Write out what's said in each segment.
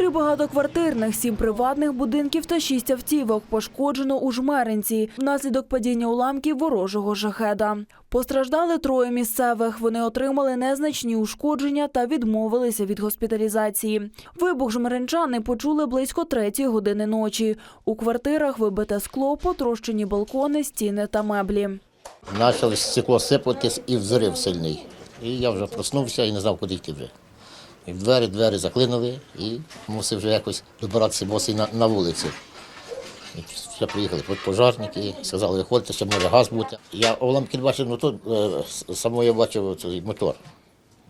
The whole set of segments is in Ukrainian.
Три багатоквартирних, сім приватних будинків та шість автівок пошкоджено у Жмеринці внаслідок падіння уламків ворожого шахеда. Постраждали троє місцевих. Вони отримали незначні ушкодження та відмовилися від госпіталізації. Вибух жмеринчани почули близько третьої години ночі. У квартирах вибите скло, потрощені балкони, стіни та меблі. Почало стекло сипатись і взрив сильний. І я вже проснувся і не знав, куди йти вже. І двері, двері заклинули і мусив вже якось добиратися босий на, на вулицю. І все приїхали пожежники, сказали, виходьте, ще може газ бути. Я уламки бачив, ну тут е, само я бачив цей мотор.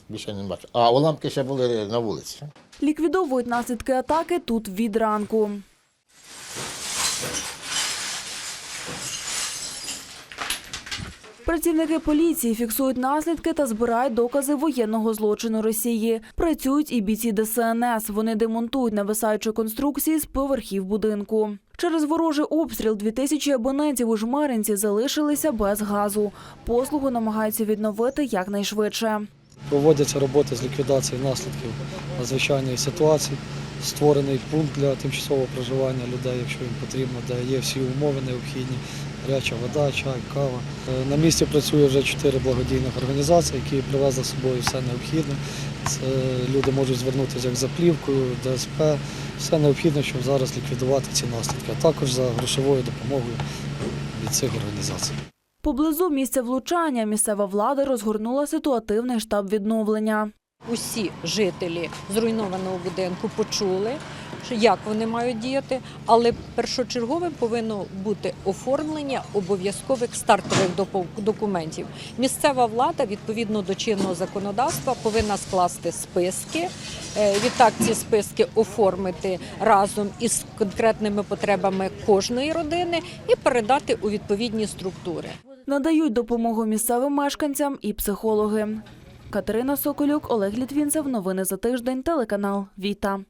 Більше не бачив. А уламки ще були на вулиці. Ліквідовують наслідки атаки тут від ранку. Працівники поліції фіксують наслідки та збирають докази воєнного злочину Росії. Працюють і бійці ДСНС. Вони демонтують нависаючі конструкції з поверхів будинку. Через ворожий обстріл 2000 абонентів у Жмеринці залишилися без газу. Послугу намагаються відновити якнайшвидше. Проводяться роботи з ліквідації наслідків надзвичайної ситуації. Створений пункт для тимчасового проживання людей, якщо їм потрібно, де є всі умови необхідні, гаряча вода, чай, кава. Е, На місці працює вже чотири благодійних організації, які привезли з собою все необхідне. Це люди можуть звернутися як за плівкою, ДСП, все необхідне, щоб зараз ліквідувати ці наслідки, а також за грошовою допомогою від цих організацій. Поблизу місця влучання місцева влада розгорнула ситуативний штаб відновлення. Усі жителі зруйнованого будинку почули, як вони мають діяти, але першочерговим повинно бути оформлення обов'язкових стартових документів. Місцева влада відповідно до чинного законодавства повинна скласти списки. е, Відтак ці списки оформити разом із конкретними потребами кожної родини і передати у відповідні структури. Надають допомогу місцевим мешканцям і психологи. Катерина Соколюк, Олег Літвінцев. Новини за тиждень. Телеканал Віта.